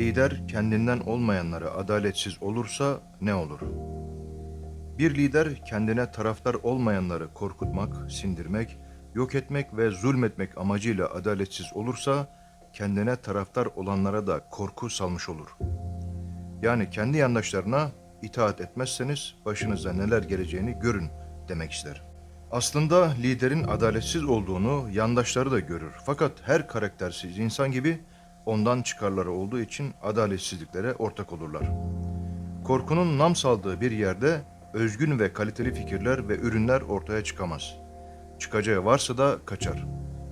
Lider kendinden olmayanlara adaletsiz olursa ne olur? Bir lider kendine taraftar olmayanları korkutmak, sindirmek, yok etmek ve zulmetmek amacıyla adaletsiz olursa kendine taraftar olanlara da korku salmış olur. Yani kendi yandaşlarına itaat etmezseniz başınıza neler geleceğini görün demek ister. Aslında liderin adaletsiz olduğunu yandaşları da görür. Fakat her karaktersiz insan gibi ondan çıkarları olduğu için adaletsizliklere ortak olurlar. Korkunun nam saldığı bir yerde özgün ve kaliteli fikirler ve ürünler ortaya çıkamaz. Çıkacağı varsa da kaçar.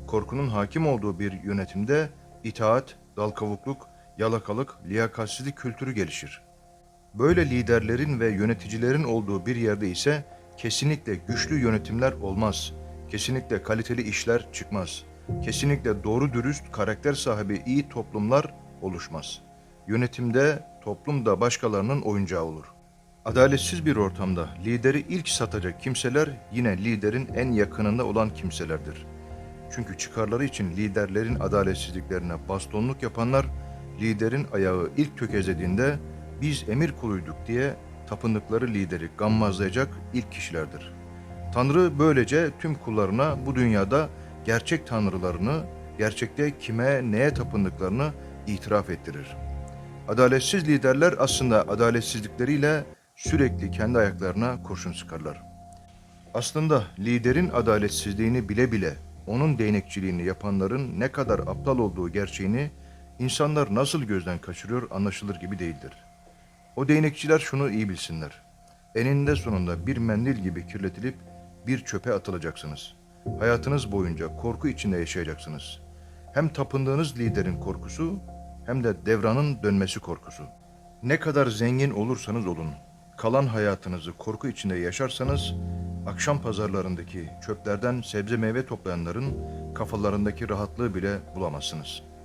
Korkunun hakim olduğu bir yönetimde itaat, dalkavukluk, yalakalık, liyakatsizlik kültürü gelişir. Böyle liderlerin ve yöneticilerin olduğu bir yerde ise kesinlikle güçlü yönetimler olmaz. Kesinlikle kaliteli işler çıkmaz. Kesinlikle doğru dürüst karakter sahibi iyi toplumlar oluşmaz. Yönetimde toplum da başkalarının oyuncağı olur. Adaletsiz bir ortamda lideri ilk satacak kimseler yine liderin en yakınında olan kimselerdir. Çünkü çıkarları için liderlerin adaletsizliklerine bastonluk yapanlar liderin ayağı ilk tökezlediğinde biz emir kuluyduk diye tapındıkları lideri gammazlayacak ilk kişilerdir. Tanrı böylece tüm kullarına bu dünyada gerçek tanrılarını, gerçekte kime, neye tapındıklarını itiraf ettirir. Adaletsiz liderler aslında adaletsizlikleriyle sürekli kendi ayaklarına kurşun sıkarlar. Aslında liderin adaletsizliğini bile bile onun değnekçiliğini yapanların ne kadar aptal olduğu gerçeğini insanlar nasıl gözden kaçırıyor anlaşılır gibi değildir. O değnekçiler şunu iyi bilsinler. Eninde sonunda bir mendil gibi kirletilip bir çöpe atılacaksınız. Hayatınız boyunca korku içinde yaşayacaksınız. Hem tapındığınız liderin korkusu hem de devranın dönmesi korkusu. Ne kadar zengin olursanız olun, kalan hayatınızı korku içinde yaşarsanız, akşam pazarlarındaki çöplerden sebze meyve toplayanların kafalarındaki rahatlığı bile bulamazsınız.''